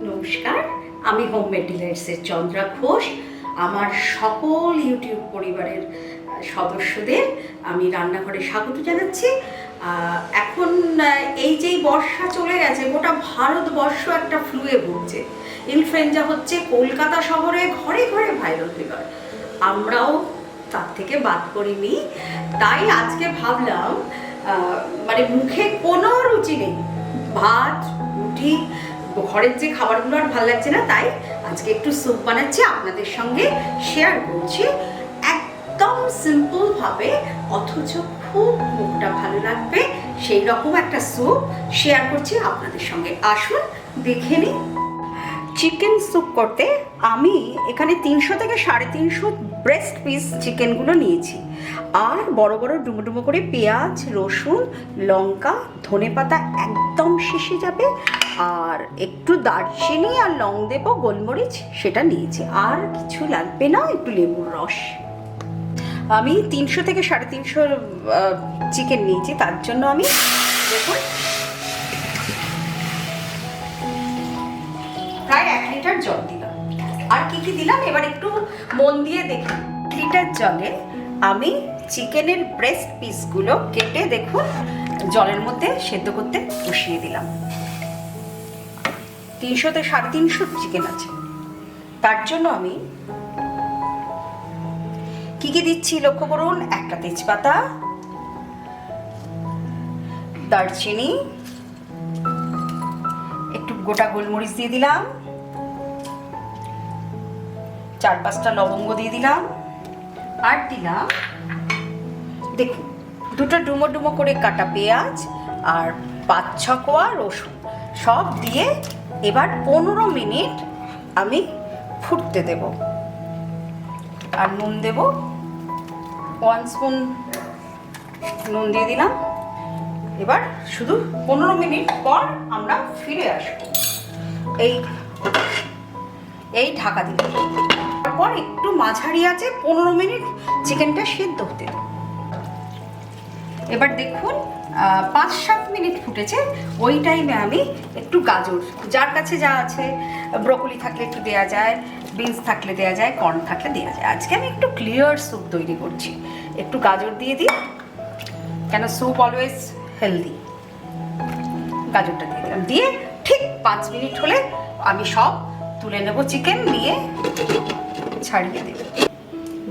নমস্কার, আমি হোম মেডিলাইটসের চন্দ্রা ঘোষ। আমার সকল ইউটিউব পরিবারের সদস্যদের আমি রান্নাঘরে স্বাগত জানাচ্ছি। এখন এই যেই বর্ষা চলে গেছে, গোটা ভারতবর্ষ একটা ফ্লুয়ে ভুগছে। ইনফ্লুয়েঞ্জা হচ্ছে কলকাতা শহরে ঘরে ঘরে ভাইরাল ফিভার আমরাও তার থেকে বাদ করিনি তাই আজকে ভাবলাম মানে মুখে কোনো রুচি নেই। ভাত ঘরের যে খাবারগুলো আর ভালো লাগছে না, তাই আজকে একটু স্যুপ বানাচ্ছি। আপনাদের সঙ্গে শেয়ার করছি। একদম সিম্পল ভাবে, অথচ খুব মুখটা ভালো লাগবে। সেই রকম একটা স্যুপ শেয়ার করছি আপনাদের সঙ্গে। আসুন, দেখে নিন চিকেন স্যুপ করতে আমি এখানে তিনশো থেকে সাড়ে তিনশো ব্রেস্ট পিস চিকেনগুলো নিয়েছি। আর বড় বড় ডুমো ডুমো করে পেঁয়াজ, রসুন, লঙ্কা ধনে পাতা একদম শেষে যাবে। আর একটু দারচিনি আর লং দেবো, গোলমরিচ সেটা নিয়েছি। আর কিছু লাগবে না, একটু লেবুর রস। আমি তিনশো থেকে সাড়ে তিনশো চিকেন নিয়েছি, তার জন্য আমি দেখুন, প্রায় এক লিটার জল দিলাম। আর কি কি দিলাম? এবার একটু মন দিয়ে দেখুন। লিটার জলে আমি চিকেনের ব্রেস্ট পিসগুলো কেটে দেখুন, জলের মধ্যে সেদ্ধ করতে বসিয়ে দিলাম। তিনশোতে সাড়ে তিনশো চিকেন আছে। তার জন্য আমি কি কি দিচ্ছি লক্ষ্য করুন? একটা তেজপাতা, দারচিনি, একটু গোটা গোলমরিচ দিয়ে দিলাম, চার পাঁচটা লবঙ্গ দিয়ে দিলাম, আর দিলাম, দেখুন, দুটো ডুমো ডুমো করে কাটা পেঁয়াজ আর পাঁচ ছ কোয়া রসুন, সব দিয়ে এবার পনেরো মিনিট আমি ফুটতে দেব। আর নুন দেব। ওয়ান স্পুন নুন দিয়ে দিলাম। এবার শুধু পনেরো মিনিট পর আমরা ফিরে আসব। এই এই ঢাকা দিলাম। তারপর একটু মাঝারি আছে, পনেরো মিনিট চিকেনটা সেদ্ধ হতে দেব। এবার দেখুন পাঁচ সাত মিনিট ফুটেছে। ওই টাইমে আমি একটু গাজর, যার কাছে যা আছে ব্রকলি থাকলে একটু দেওয়া যায় বিনস থাকলে দেওয়া যায় কর্ন থাকলে দেওয়া যায়। আজকে আমি একটু ক্লিয়ার স্যুপ তৈরি করছি। একটু গাজর দিয়ে দিই। কেন স্যুপ অলওয়েজ হেলদি গাজরটা দিয়ে দিলাম। দিয়ে ঠিক পাঁচ মিনিট হলে আমি সব তুলে নেব চিকেন নিয়ে। ছাড়িয়ে দেব।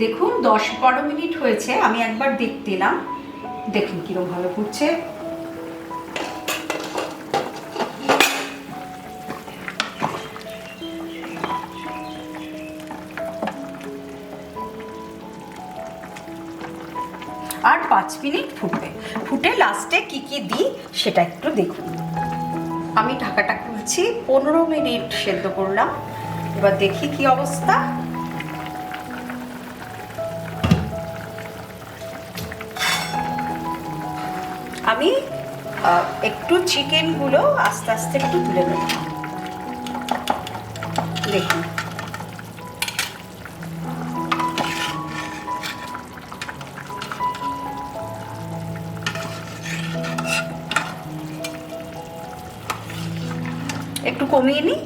দেখুন দশ বারো মিনিট হয়েছে। আমি একবার দেখতে দেখুন কিরম ভাবে ফুটছে। আর পাঁচ মিনিট ফুটবে। ফুটে লাস্টে কি কি দিই সেটা একটু দেখুন। আমি ঢাকাটা খুলছি, পনেরো মিনিট সেদ্ধ করলাম। এবার দেখি কি অবস্থা। আমি একটু চিকেনগুলো আস্তে আস্তে একটু তুলে নেব। দেখুন একটু কমিয়ে নিই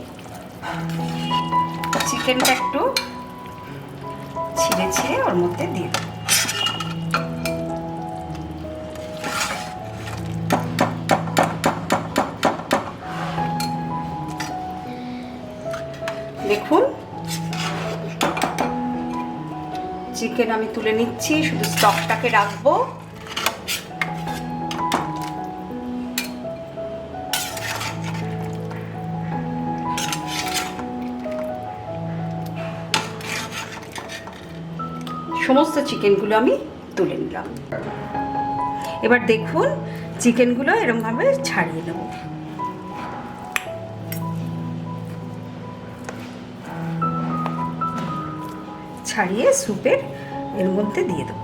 চিকেনটা একটু ছিঁড়ে ছিঁড়ে ওর মধ্যে দিয়ে দেব। চিকেন আমি তুলে নিচ্ছি, শুধু স্টকটাকে রাখব। সমস্ত চিকেনগুলো আমি তুলে নিলাম। এবার দেখুন, চিকেনগুলো এরমভাবে ছাড়িয়ে নেব। ছাড়িয়ে স্যুপের এর মধ্যে দিয়ে দেবো।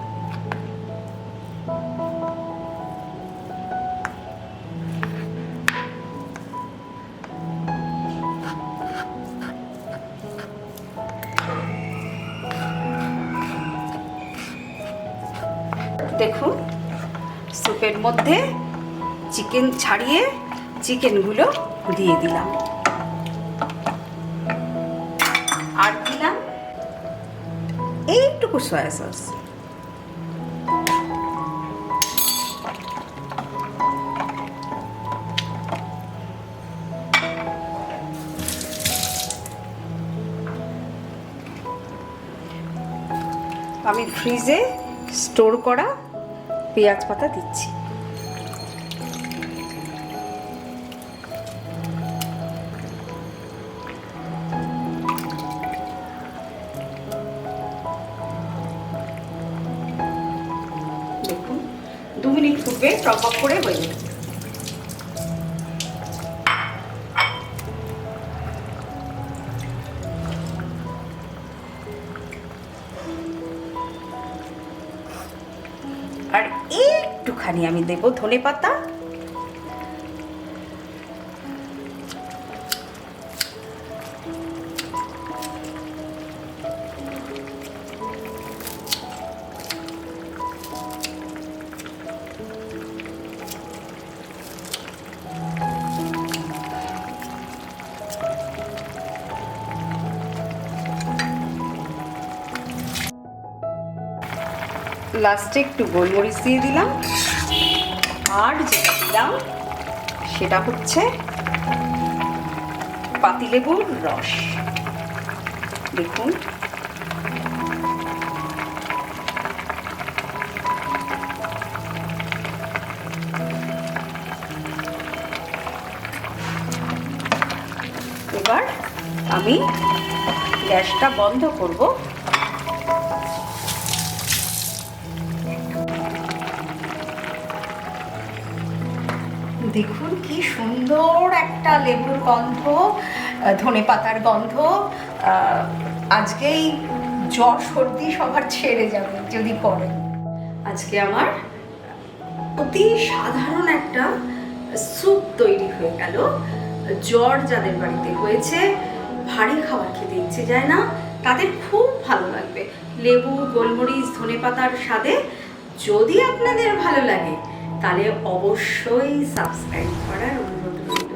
দেখুন স্যুপের মধ্যে চিকেন ছাড়িয়ে চিকেনগুলো দিয়ে দিলাম। এইটুকু সয়া সস আমি ফ্রিজে স্টোর করা পেঁয়াজ পাতা দিচ্ছি। ফুটবে টপ আপ করে হয়ে যাবে। আর একটুখানি আমি দেবো ধনে পাতা লাস্টে একটু গোলমরিচ দিয়ে দিলাম। আর যেটা দিলাম, সেটা হচ্ছে পাতিলেবুর রস। দেখুন। এবার আমি গ্যাসটা বন্ধ করব। দেখুন কি সুন্দর একটা লেবুর গন্ধ ধনে পাতার গন্ধ। আজকেই জ্বর সর্দি সবার ছেড়ে যাবে যদি করেন। আজকে আমার অতি সাধারণ একটা স্যুপ তৈরি হয়ে গেল। জ্বর যাদের বাড়িতে হয়েছে, ভারী খাবার খেতে ইচ্ছে যায় না, তাদের খুব ভালো লাগবে। লেবু, গোলমরিচ, ধনে পাতার স্বাদে যদি আপনাদের ভালো লাগে তাহলে অবশ্যই সাবস্ক্রাইব করার অনুরোধ রইল।